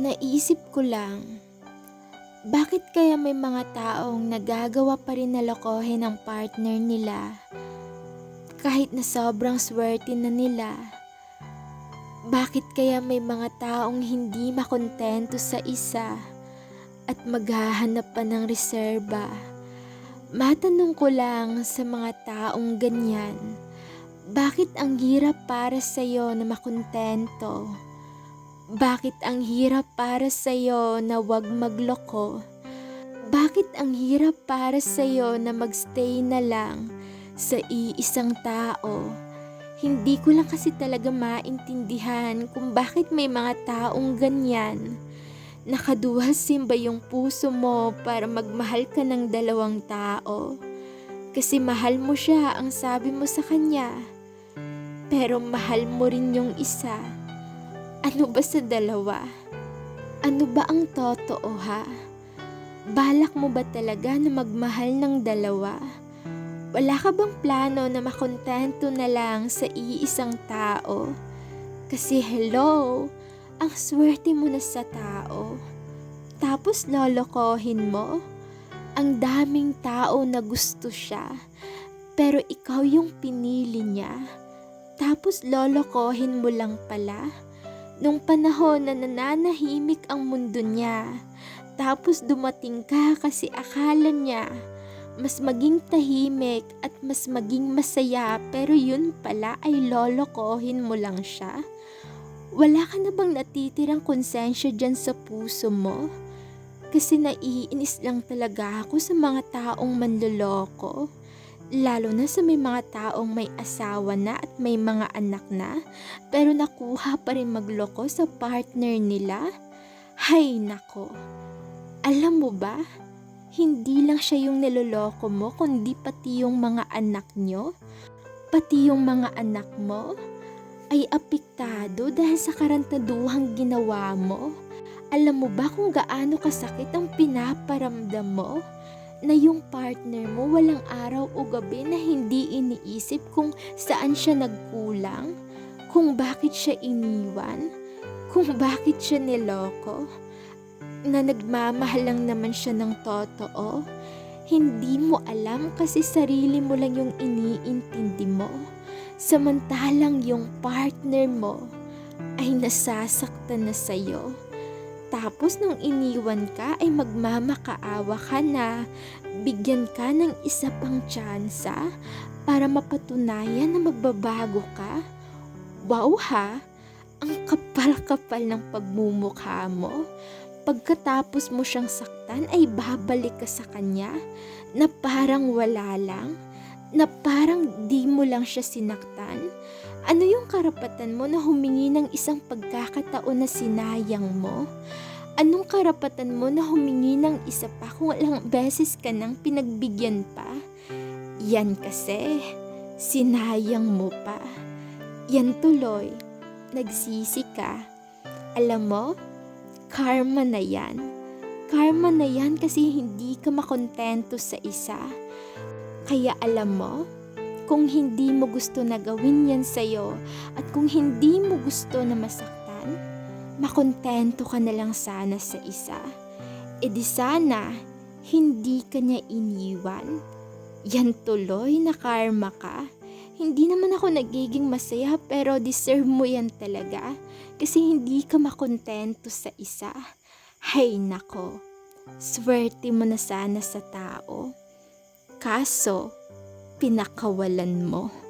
Naisip ko lang, bakit kaya may mga taong nagagawa pa rin na lokohin ang partner nila kahit na sobrang swerte na nila? Bakit kaya may mga taong hindi makontento sa isa at maghahanap pa ng reserba? Matanong ko lang sa mga taong ganyan, bakit ang hirap para sa'yo na makontento? Bakit ang hirap para sa'yo na wag magloko? Bakit ang hirap para sa'yo na magstay na lang sa iisang tao? Hindi ko lang kasi talaga maintindihan kung bakit may mga taong ganyan. Nakaduhasin ba yung puso mo para magmahal ka ng dalawang tao? Kasi mahal mo siya ang sabi mo sa kanya. Pero mahal mo rin yung isa. Ano ba sa dalawa? Ano ba ang totoo ha? Balak mo ba talaga na magmahal ng dalawa? Wala ka bang plano na makontento na lang sa iisang tao? Kasi hello, ang swerte mo na sa tao. Tapos lolokohin mo? Ang daming tao na gusto siya, pero ikaw yung pinili niya. Tapos lolokohin mo lang pala? Nung panahon na nananahimik ang mundo niya, tapos dumating ka kasi akala niya mas maging tahimik at mas maging masaya pero yun pala ay lolokohin mo lang siya? Wala ka na bang natitirang konsensya dyan sa puso mo? Kasi naiinis lang talaga ako sa mga taong manloloko. Lalo na sa may mga taong may asawa na at may mga anak na, pero nakuha pa rin magloko sa partner nila. Hay nako. Alam mo ba, hindi lang siya yung niloloko mo, kundi pati yung mga anak nyo. Pati yung mga anak mo ay apektado dahil sa karantaduhang ginawa mo. Alam mo ba kung gaano kasakit ang pinaparamdam mo? Na yung partner mo walang araw o gabi na hindi iniisip kung saan siya nagkulang, kung bakit siya iniwan, kung bakit siya niloko, na nagmamahal lang naman siya ng totoo. Hindi mo alam kasi sarili mo lang yung iniintindi mo. Samantalang yung partner mo ay nasasaktan na sa'yo. Tapos nung iniwan ka ay magmamakaawa ka na bigyan ka ng isa pang tsansa para mapatunayan na magbabago ka. Wow ha! Ang kapal-kapal ng pagmumukha mo. Pagkatapos mo siyang saktan ay babalik ka sa kanya na parang wala lang, na parang di mo lang siya sinaktan. Ano yung karapatan mo na humingi ng isang pagkakataon na sinayang mo? Anong karapatan mo na humingi ng isa pa kung ilang beses ka nang pinagbigyan pa? Yan kasi, sinayang mo pa. Yan tuloy, nagsisi ka. Alam mo, karma na yan. Karma na yan kasi hindi ka makontento sa isa. Kaya alam mo, kung hindi mo gusto na gawin yan sa'yo at kung hindi mo gusto na masaktan, makontento ka na lang sana sa isa. E di sana, hindi ka niya iniwan. Yan tuloy na karma ka. Hindi naman ako nagiging masaya pero deserve mo yan talaga kasi hindi ka makontento sa isa. Hay nako, swerte mo na sana sa tao. Kaso, pinakawalan mo.